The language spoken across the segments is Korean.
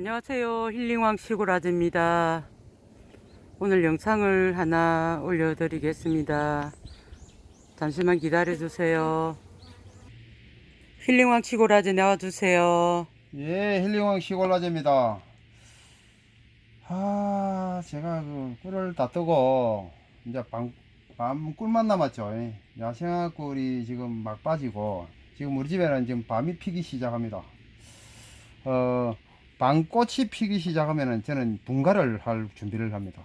안녕하세요. 힐링왕 시골아즈입니다. 오늘 영상을 하나 올려드리겠습니다. 잠시만 기다려 주세요. 힐링왕 시골아즈 나와주세요. 예, 힐링왕 시골라제입니다. 아, 제가 그 꿀을 다 뜨고 이제 밤, 밤 꿀만 남았죠. 예. 야생화 꿀이 지금 막 빠지고 지금 우리 집에는 지금 밤이 피기 시작합니다. 어, 밤꽃이 피기 시작하면은 저는 분가를 할 준비를 합니다.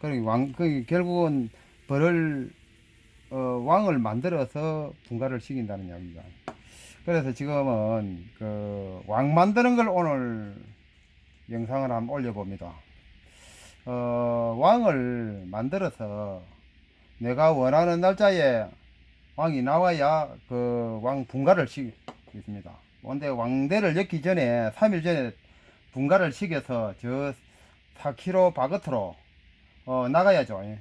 그러니 왕, 그 결국은 벌을 어, 왕을 만들어서 분가를 시킨다는 이야기입니다. 그래서 지금은 그 왕 만드는 걸 오늘 영상을 한번 올려봅니다. 어, 왕을 만들어서 내가 원하는 날짜에 왕이 나와야 그 왕 분가를 시키겠습니다. 근데 왕대를 엮기 전에 3일 전에 분가를 시켜서 저 4km 바깥으로 어, 나가야죠. 예.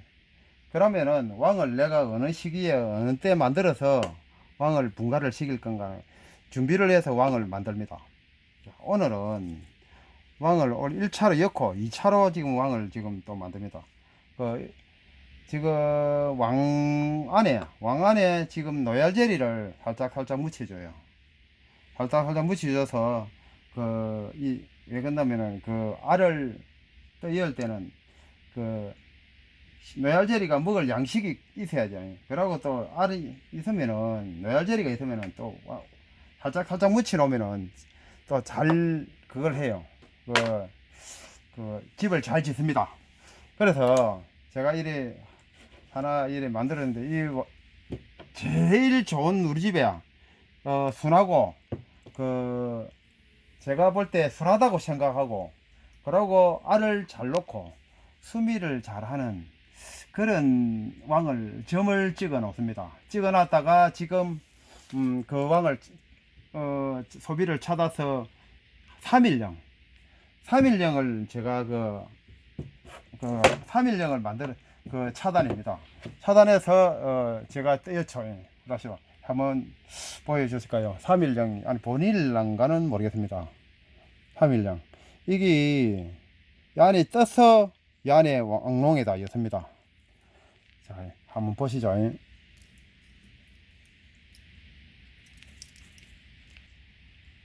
그러면은 왕을 내가 어느 시기에 어느 때 만들어서 왕을 분가를 시킬 건가 준비를 해서 왕을 만듭니다. 자, 오늘은 왕을 올 1차로 엮고 2차로 지금 왕을 지금 또 만듭니다. 그 지금 왕 안에 왕 안에 지금 노얄제리를 살짝 살짝 묻혀줘요. 살짝 살짝 묻혀줘서 그이 왜 그런다면은 그 알을 또열 때는 그 노얄제리가 먹을 양식이 있어야죠. 그러고 또 알이 있으면은 노얄제리가 있으면은 또 와- 살짝 살짝 묻혀 놓으면은 또 잘 그걸 해요. 그, 그 집을 잘 짓습니다. 그래서 제가 이래 하나 이래 만들었는데 이 와- 제일 좋은 우리 집에야 어, 순하고 그 제가 볼 때 순하다고 생각하고 그러고 알을 잘 놓고 수미를 잘하는 그런 왕을 점을 찍어 놓습니다. 찍어 놨다가 지금 음, 그 왕을 어, 소비를 찾아서 3일령 3일령을 제가 그, 그 3일령을 만들어 그 차단입니다. 차단해서 어, 제가 떼어쳐 다시 한번 보여주실까요? 3일령 아니 본일랑가는 모르겠습니다. 3일령 이게 이 안에 떠서 이 안에 왕롱에다 였습니다. 자 한번 보시죠.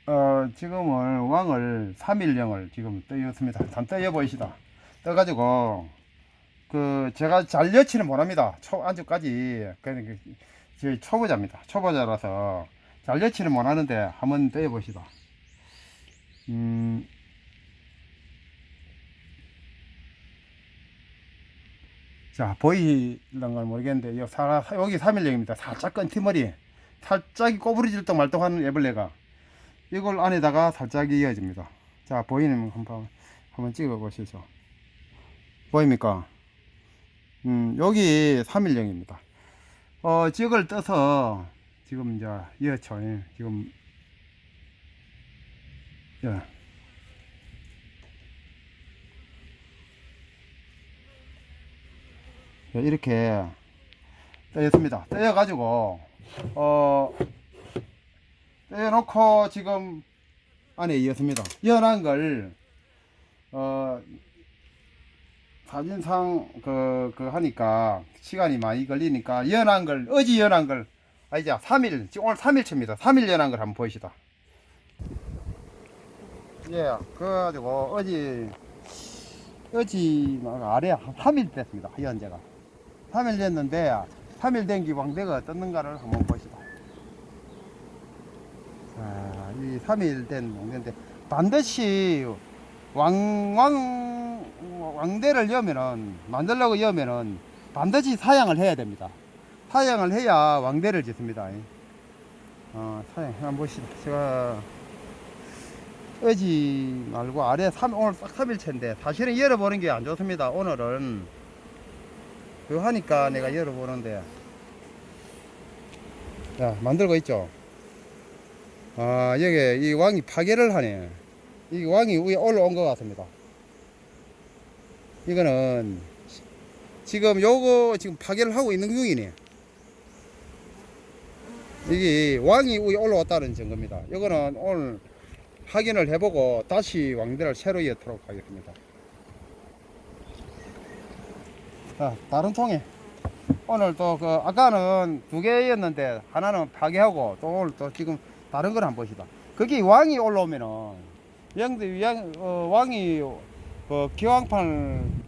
어, 지금은 왕을 3일령을 지금 떠였습니다. 단 떠여 보이시다. 떠가지고, 그, 제가 잘 여치는 못합니다. 초, 안주까지. 그러니까, 저 초보자입니다. 초보자라서 잘 여치는 못하는데 한번 떠여 보시다. 음, 자, 보이는 건 모르겠는데, 여기, 사, 여기 3일령입니다. 살짝 끈티머리. 살짝이 꼬부러질 듯 말듯 하는 애벌레가. 이걸 안에다가 살짝 이어집니다. 자, 보이는 한번, 한번 찍어 보시죠. 보입니까? 음, 여기 3일령입니다. 어, 찍을 떠서 지금 이제 이어쳐. 예, 지금, 예. 예, 이렇게 떼었습니다. 떼어가지고, 어, 떼어놓고 지금 안에 이었습니다. 이어난 걸, 어, 사진상 그, 그 하니까 시간이 많이 걸리니까 이어난 걸, 어제 이어난 걸, 아, 이제 3일, 지금 오늘 3일째입니다. 3일 이어난 걸 한번 보시다. 예, 그래가지고 어제, 어제 막 아래 한 3일 됐습니다. 현재가. 3일 됐는데, 3일 된 게 왕대가 떴는가를 한번 보시다. 자, 이 3일 된 왕대인데 반드시 왕, 왕, 왕대를 여면은, 만들려고 여면은 반드시 사양을 해야 됩니다. 사양을 해야 왕대를 짓습니다. 어, 사양 한번 보시다. 제가 어지 말고 아래 3, 오늘 딱 3일째인데 사실은 열어보는 게 안 좋습니다. 오늘은 그거 하니까 내가 열어보는데 자, 만들고 있죠. 아, 여기 이 왕이 파괴를 하네. 이 왕이 위에 올라온 것 같습니다. 이거는 지금 요거 지금 파괴를 하고 있는 중이네. 이게 왕이 위에 올라왔다는 증거입니다. 이거는 오늘 확인을 해보고 다시 왕대를 새로 이어도록 하겠습니다. 자, 다른 통에 오늘 또 그 아까는 두 개였는데 하나는 파괴하고 또 오늘 또 지금 다른 걸 한번 보시다. 거기 왕이 올라오면은 영대 양 어, 왕이 그 기왕판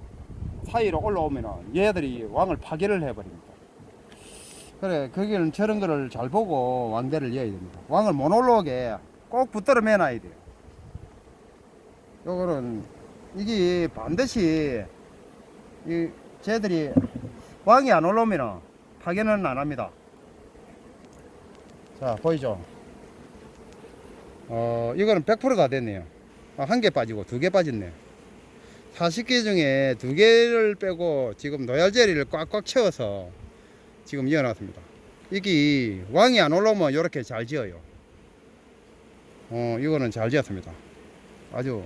사이로 올라오면은 얘들이 왕을 파괴를 해버립니다. 그래 거기는 저런 거를 잘 보고 왕대를 이어야 됩니다. 왕을 못 올라오게 꼭 붙들어 매놔야 돼요. 요거는 이게 반드시 이 쟤들이 왕이 안 올라오면 파괴는 안 합니다. 자 보이죠? 어 이거는 100%가 됐네요. 아, 한개 빠지고 두 개 빠졌네요. 40개 중에 두 개를 빼고 지금 노얄제리를 꽉꽉 채워서 지금 이어놨습니다. 이게 왕이 안 올라오면 이렇게 잘 지어요. 어, 이거는 잘 지었습니다. 아주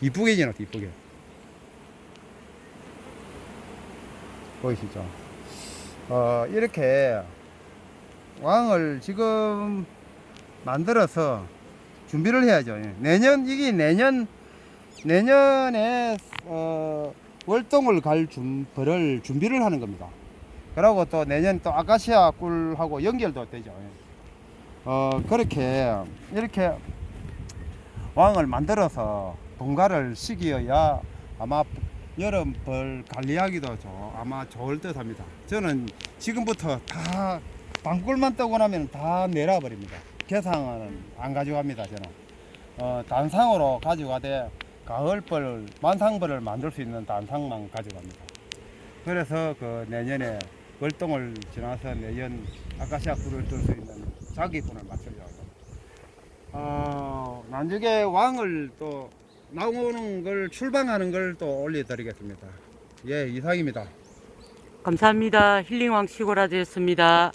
이쁘게 지었어, 이쁘게. 보이시죠? 어, 이렇게 왕을 지금 만들어서 준비를 해야죠. 예. 내년, 이게 내년, 내년에, 어, 월동을 갈 준, 벌을 준비를 하는 겁니다. 그러고 또 내년 또 아카시아 꿀하고 연결도 되죠. 예. 어, 그렇게, 이렇게 왕을 만들어서 분가를 시기어야 아마 여름 벌 관리하기도 죠 아마 좋을 듯 합니다. 저는 지금부터 다 방꿀만 뜨고 나면 다 내려버립니다. 개상은 안 가져갑니다. 저는 어, 단상으로 가져가되 가을벌 만상벌을 만들 수 있는 단상만 가져갑니다. 그래서 그 내년에 월동을 지나서 내년 아카시아 꿀을 뜰 수 있는 자기꾼을 맞추려고. 어, 나중에 왕을 또 나오는 걸 출방하는 걸 또 올려드리겠습니다. 예, 이상입니다. 감사합니다. 힐링왕 시고라즈였습니다.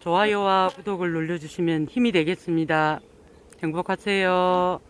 좋아요와 구독을 눌러주시면 힘이 되겠습니다. 행복하세요.